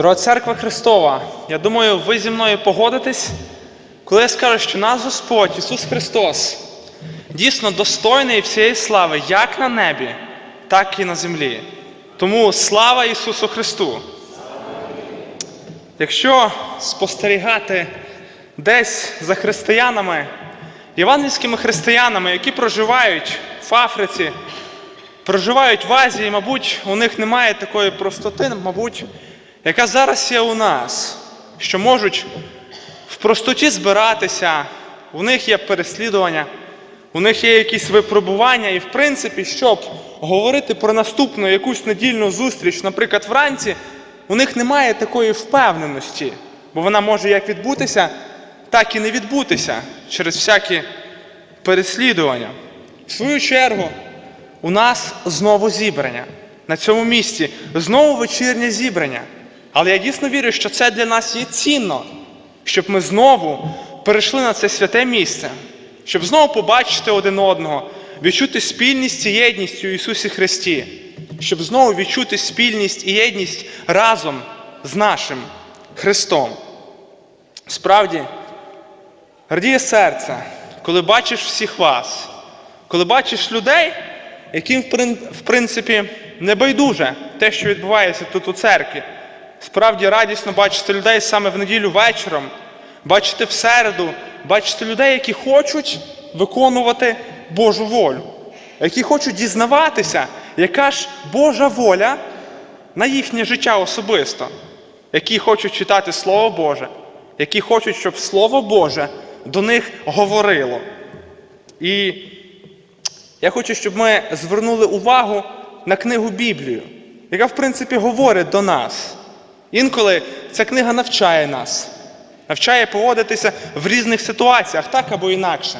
Дорога церква Христова, я думаю, ви зі мною погодитесь, коли я скажу, що наш Господь Ісус Христос дійсно достойний всієї слави як на небі, так і на землі. Тому слава Ісусу Христу! Якщо спостерігати десь за християнами, євангельськими християнами, які проживають в Африці, проживають в Азії, мабуть, у них немає такої простоти, мабуть, яка зараз є у нас, що можуть в простоті збиратися, у них є переслідування, у них є якісь випробування, і, в принципі, щоб говорити про наступну якусь недільну зустріч, наприклад, вранці, у них немає такої впевненості, бо вона може як відбутися, так і не відбутися через всякі переслідування. В свою чергу, у нас знову зібрання на цьому місці, знову вечірнє зібрання. Але я дійсно вірю, що це для нас є цінно, щоб ми знову перейшли на це святе місце, щоб знову побачити один одного, відчути спільність і єдність у Ісусі Христі, щоб знову відчути спільність і єдність разом з нашим Христом. Справді, радіє серце, коли бачиш всіх вас, коли бачиш людей, яким, в принципі, не байдуже те, що відбувається тут у церкві. Справді радісно бачити людей саме в неділю вечором, бачити в середу, бачити людей, які хочуть виконувати Божу волю, які хочуть дізнаватися, яка ж Божа воля на їхнє життя особисто, які хочуть читати Слово Боже, які хочуть, щоб Слово Боже до них говорило. І я хочу, щоб ми звернули увагу на книгу Біблію, яка, в принципі, говорить до нас. Інколи ця книга навчає нас, навчає поводитися в різних ситуаціях, так або інакше.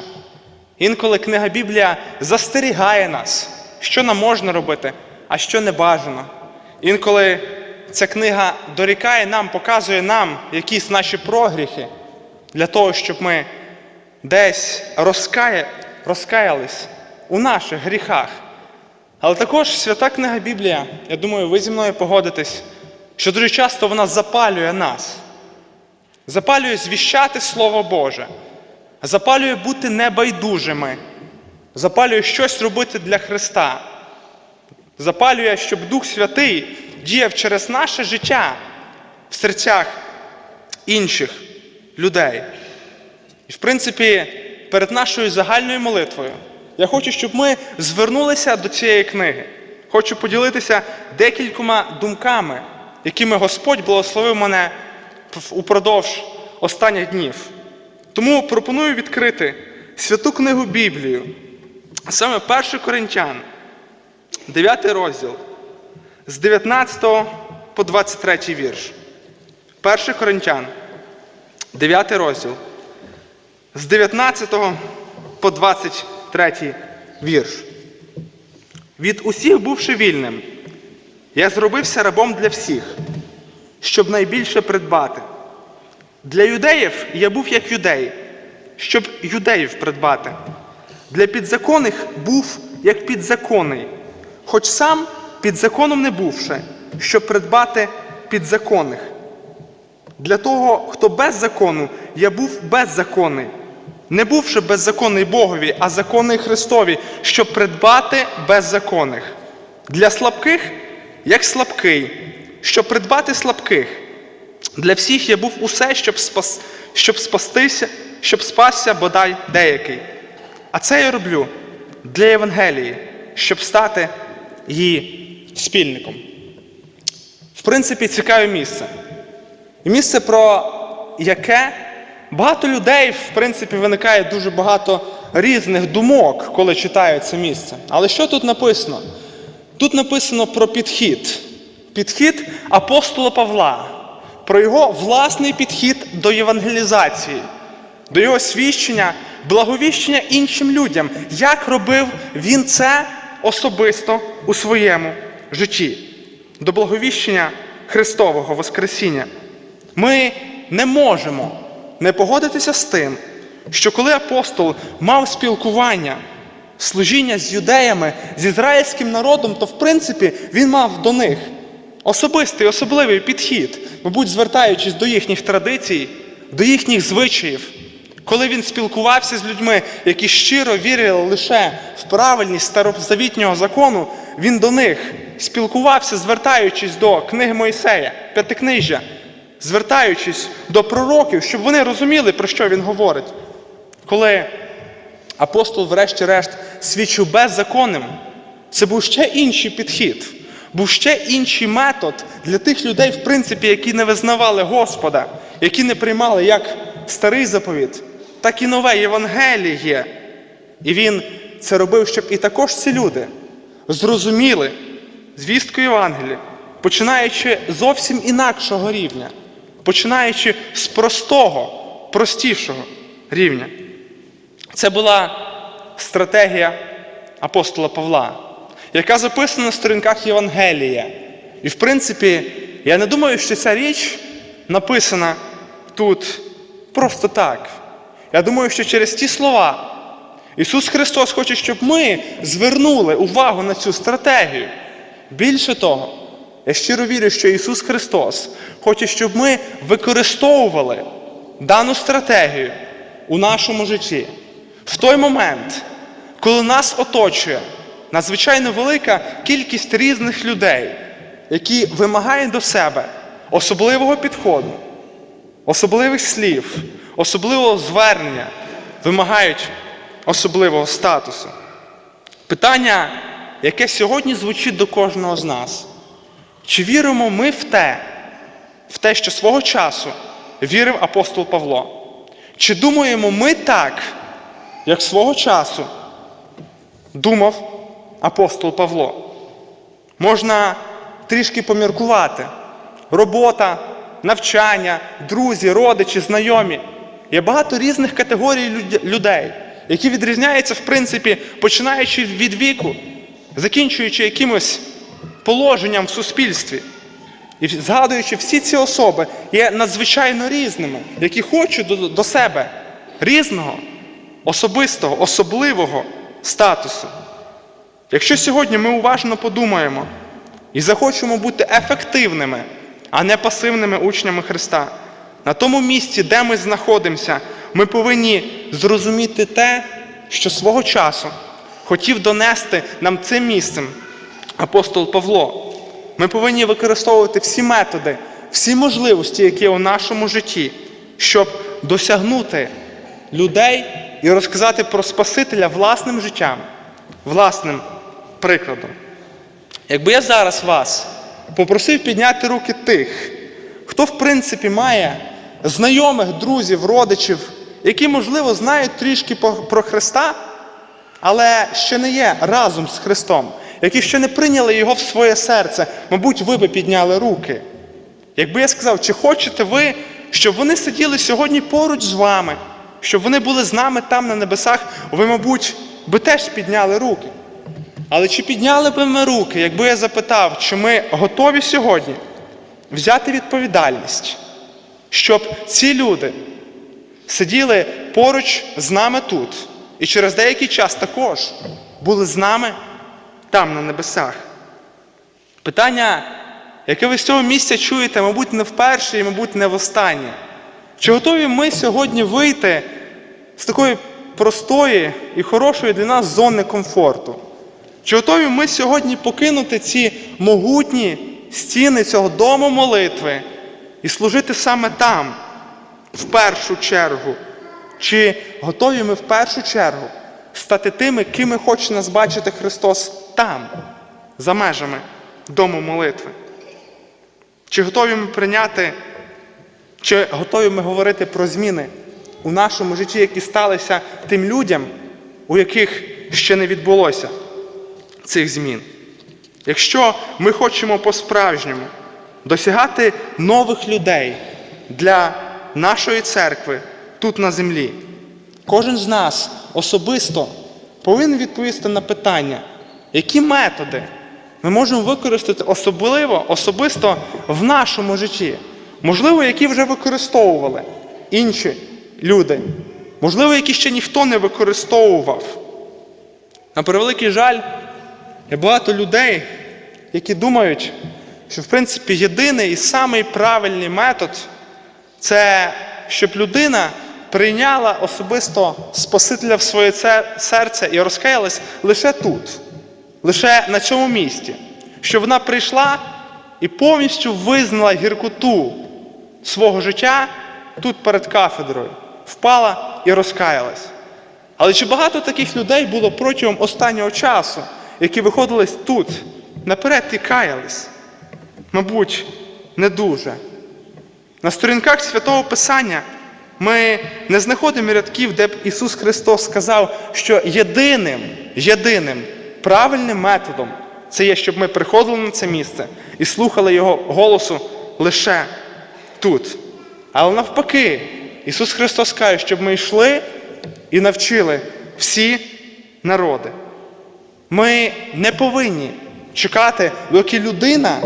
Інколи книга Біблія застерігає нас, що нам можна робити, а що не бажано. Інколи ця книга дорікає нам, показує нам якісь наші прогріхи для того, щоб ми десь розкая... розкаялись у наших гріхах. Але також свята книга Біблія, я думаю, ви зі мною погодитесь, що дуже часто вона запалює нас, запалює звіщати Слово Боже, запалює бути небайдужими, запалює щось робити для Христа, запалює, щоб Дух Святий діяв через наше життя в серцях інших людей. І, в принципі, перед нашою загальною молитвою я хочу, щоб ми звернулися до цієї книги. Хочу поділитися декількома думками, якими Господь благословив мене упродовж останніх днів. Тому пропоную відкрити святу книгу Біблію, саме 1 Коринтян, 9 розділ, з 19 по 23 вірш. 1 Коринтян, 9 розділ, з 19 по 23 вірш. Від усіх бувши вільним, я зробився рабом для всіх, щоб найбільше придбати. Для юдеїв я був як юдей, щоб юдеїв придбати. Для підзаконних був як підзаконний, хоч сам під законом не бувши, щоб придбати підзаконних. Для того, хто без закону, я був беззаконний, не бувши беззаконний Богові, а законний Христові, щоб придбати беззаконних. Для слабких, як слабкий, щоб придбати слабких. Для всіх я був усе, щоб, спас, щоб спастися, щоб спасся бодай деякий. А це я роблю для Євангелії, щоб стати її спільником. В принципі, цікаве місце. Місце, про яке багато людей, в принципі, виникає дуже багато різних думок, коли читають це місце. Але що тут написано? Тут написано про підхід. Підхід апостола Павла, про його власний підхід до євангелізації, до його свідчення, благовіщення іншим людям, як робив він це особисто у своєму житті, до благовіщення Христового Воскресіння. Ми не можемо не погодитися з тим, що коли апостол мав спілкування, служіння з юдеями, з ізраїльським народом, то в принципі він мав до них особистий, особливий підхід, мабуть, звертаючись до їхніх традицій, до їхніх звичаїв, коли він спілкувався з людьми, які щиро вірили лише в правильність старозавітнього закону, він до них спілкувався, звертаючись до книги Моїсея, п'ятикнижжя, звертаючись до пророків, щоб вони розуміли, про що він говорить. Коли апостол, врешті-решт, свідчив беззаконним, це був ще інший підхід, був ще інший метод для тих людей, в принципі, які не визнавали Господа, які не приймали як старий заповіт, так і нове Євангеліє. І він це робив, щоб і також ці люди зрозуміли звістку Євангелія, починаючи зовсім інакшого рівня, починаючи з простого, простішого рівня. Це була стратегія апостола Павла, яка записана на сторінках Євангелія. І, в принципі, я не думаю, що ця річ написана тут просто так. Я думаю, що через ті слова Ісус Христос хоче, щоб ми звернули увагу на цю стратегію. Більше того, я щиро вірю, що Ісус Христос хоче, щоб ми використовували дану стратегію у нашому житті в той момент, коли нас оточує надзвичайно велика кількість різних людей, які вимагають до себе особливого підходу, особливих слів, особливого звернення, вимагають особливого статусу. Питання, яке сьогодні звучить до кожного з нас. Чи віримо ми в те, в те, що свого часу вірив апостол Павло? Чи думаємо ми так, як свого часу думав апостол Павло? Можна трішки поміркувати. Робота, навчання, друзі, родичі, знайомі. Є багато різних категорій людей, які відрізняються, в принципі, починаючи від віку, закінчуючи якимось положенням в суспільстві. І згадуючи, всі ці особи є надзвичайно різними, які хочуть до, себе різного, особистого, особливого статусу. Якщо сьогодні ми уважно подумаємо і захочемо бути ефективними, а не пасивними учнями Христа, на тому місці, де ми знаходимося, ми повинні зрозуміти те, що свого часу хотів донести нам цим місцем апостол Павло. Ми повинні використовувати всі методи, всі можливості, які у нашому житті, щоб досягнути людей і розказати про Спасителя власним життям, власним прикладом. Якби я зараз вас попросив підняти руки тих, хто, в принципі, має знайомих, друзів, родичів, які, можливо, знають трішки про Христа, але ще не є разом з Христом, які ще не прийняли Його в своє серце, мабуть, ви би підняли руки. Якби я сказав, чи хочете ви, щоб вони сиділи сьогодні поруч з вами, щоб вони були з нами там на небесах, ви, мабуть, би теж підняли руки. Але чи підняли би ми руки, якби я запитав, чи ми готові сьогодні взяти відповідальність, щоб ці люди сиділи поруч з нами тут і через деякий час також були з нами там на небесах? Питання, яке ви з цього місця чуєте, мабуть, не вперше і, мабуть, не востаннє. Чи готові ми сьогодні вийти з такої простої і хорошої для нас зони комфорту? Чи готові ми сьогодні покинути ці могутні стіни цього дому молитви і служити саме там, в першу чергу? Чи готові ми в першу чергу стати тими, ким хоче нас бачити Христос там, за межами дому молитви? Чи готові ми прийняти, чи готові ми говорити про зміни у нашому житті, які сталися тим людям, у яких ще не відбулося цих змін? Якщо ми хочемо по-справжньому досягати нових людей для нашої церкви тут на землі, кожен з нас особисто повинен відповісти на питання, які методи ми можемо використати особливо, особисто в нашому житті. Можливо, які вже використовували інші люди, можливо, які ще ніхто не використовував. На превеликий жаль, є багато людей, які думають, що в принципі єдиний і самий правильний метод це щоб людина прийняла особисто Спасителя в своє серце і розкаялась лише тут, лише на цьому місці, щоб вона прийшла і повністю визнала гіркоту свого життя тут перед кафедрою, впала і розкаялась. Але чи багато таких людей було протягом останнього часу, які виходили тут, наперед і каялись? Мабуть, не дуже. На сторінках Святого Писання ми не знаходимо рядків, де б Ісус Христос сказав, що єдиним, єдиним правильним методом це є, щоб ми приходили на це місце і слухали Його голосу лише тут. Але навпаки, Ісус Христос каже, щоб ми йшли і навчили всі народи. Ми не повинні чекати, доки людина,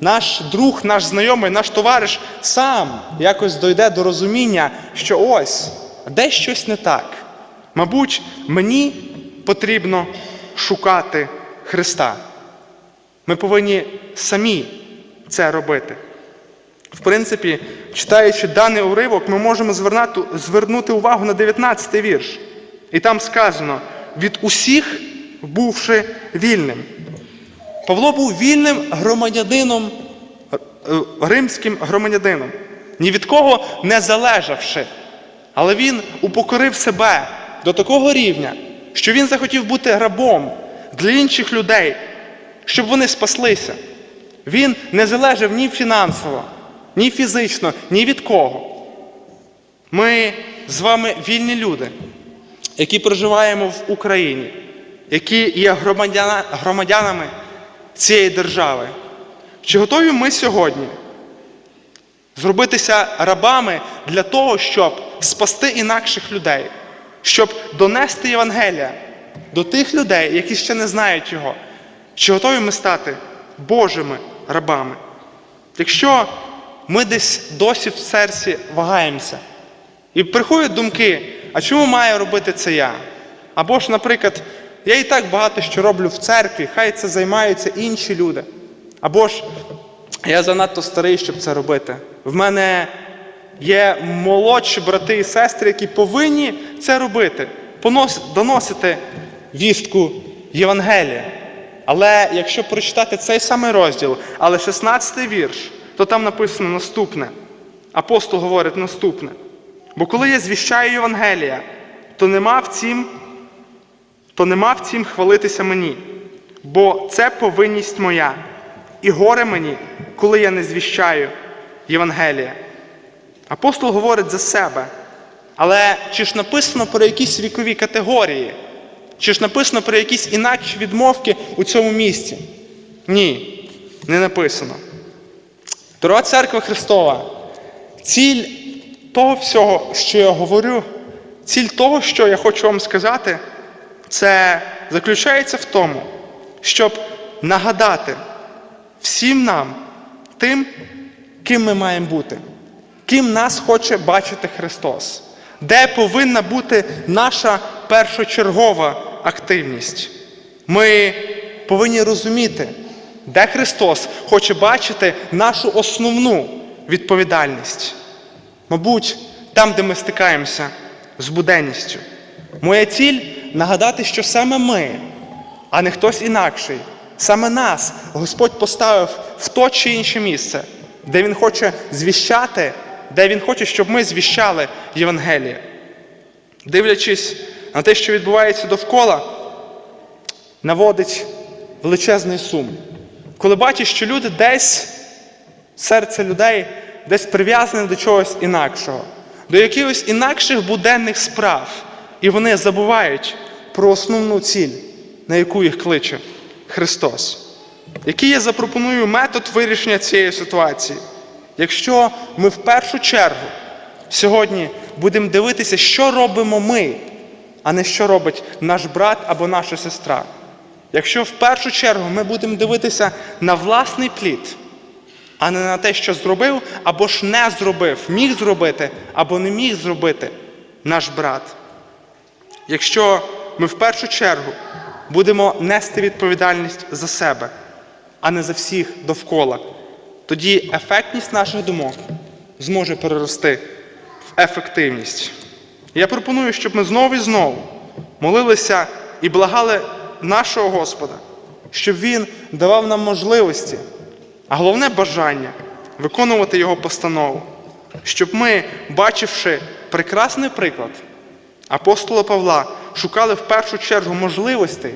наш друг, наш знайомий, наш товариш сам якось дойде до розуміння, що ось десь щось не так. Мабуть, мені потрібно шукати Христа. Ми повинні самі це робити. В принципі, читаючи даний уривок, ми можемо звернути, звернути увагу на 19 вірш. І там сказано: від усіх бувши вільним. Павло був вільним громадянином, е, римським громадянином, ні від кого не залежавши. Але він упокорив себе до такого рівня, що він захотів бути рабом для інших людей, щоб вони спаслися. Він не залежав ні фінансово, ні фізично, ні від кого. Ми з вами вільні люди, які проживаємо в Україні, які є громадяна- громадянами цієї держави. Чи готові ми сьогодні зробитися рабами для того, щоб спасти інакших людей, щоб донести Євангелія до тих людей, які ще не знають його? Чи готові ми стати Божими рабами? Якщо ми десь досі в серці вагаємося, і приходять думки, а чому має робити це я? Або ж, наприклад, я і так багато що роблю в церкві, хай це займаються інші люди. Або ж я занадто старий, щоб це робити. В мене є молодші брати і сестри, які повинні це робити, доносити вістку Євангелія. Але якщо прочитати цей самий розділ, але 16 вірш, то там написано наступне. Апостол говорить наступне. Бо коли я звіщаю Євангелія, то нема в цім, то нема в цім хвалитися мені, бо це повинність моя, і горе мені, коли я не звіщаю Євангелія. Апостол говорить за себе. Але чи ж написано про якісь вікові категорії? Чи ж написано про якісь інакші відмовки у цьому місці? Ні, не написано. Дорога церква Христова, ціль того всього, що я говорю, ціль того, що я хочу вам сказати, це заключається в тому, щоб нагадати всім нам тим, ким ми маємо бути, ким нас хоче бачити Христос, де повинна бути наша першочергова активність. Ми повинні розуміти, де Христос хоче бачити нашу основну відповідальність. Мабуть, там, де ми стикаємося з буденністю. Моя ціль нагадати, що саме ми, а не хтось інакший, саме нас Господь поставив в то чи інше місце, де Він хоче звіщати, де Він хоче, щоб ми звіщали Євангеліє. Дивлячись на те, що відбувається довкола, наводить величезний сум. Коли бачиш, що люди десь, серце людей десь прив'язане до чогось інакшого, до якихось інакших буденних справ, і вони забувають про основну ціль, на яку їх кличе Христос. Який я запропоную метод вирішення цієї ситуації? Якщо ми в першу чергу сьогодні будемо дивитися, що робимо ми, а не що робить наш брат або наша сестра. Якщо в першу чергу ми будемо дивитися на власний плід, а не на те, що зробив або ж не зробив, міг зробити або не міг зробити наш брат. Якщо ми в першу чергу будемо нести відповідальність за себе, а не за всіх довкола, тоді ефектність наших думок зможе перерости в ефективність. Я пропоную, щоб ми знову і знову молилися і благали нашого Господа, щоб Він давав нам можливості, а головне бажання виконувати Його постанову, щоб ми, бачивши прекрасний приклад апостола Павла, шукали в першу чергу можливостей,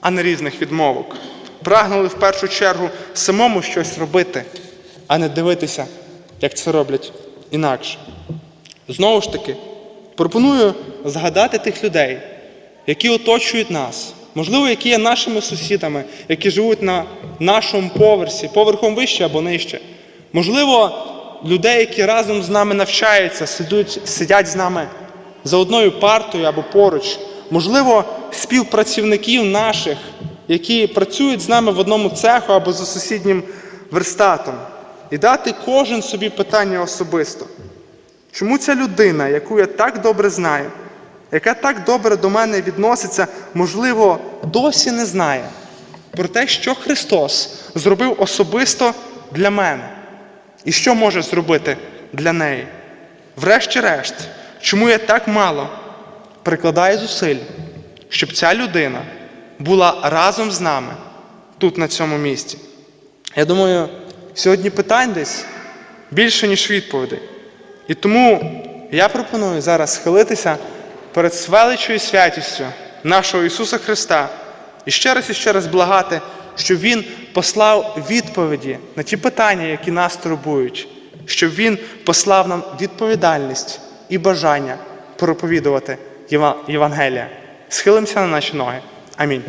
а не різних відмовок. Прагнули в першу чергу самому щось робити, а не дивитися, як це роблять інакше. Знову ж таки, пропоную згадати тих людей, які оточують нас, можливо, які є нашими сусідами, які живуть на нашому поверсі, поверхом вище або нижче. Можливо, людей, які разом з нами навчаються, сидуть, сидять з нами за одною партою або поруч. Можливо, співпрацівників наших, які працюють з нами в одному цеху або за сусіднім верстатом. І дати кожен собі питання особисто. Чому ця людина, яку я так добре знаю, яка так добре до мене відноситься, можливо, досі не знає про те, що Христос зробив особисто для мене і що може зробити для неї? Врешті-решт, чому я так мало прикладаю зусиль, щоб ця людина була разом з нами тут, на цьому місці? Я думаю, сьогодні питань десь більше, ніж відповідей. І тому я пропоную зараз схилитися перед величою святістю нашого Ісуса Христа і ще раз і ще раз благати, щоб Він послав відповіді на ті питання, які нас турбують, щоб Він послав нам відповідальність і бажання проповідувати Євангелія. Схилимося на наші ноги. Амінь.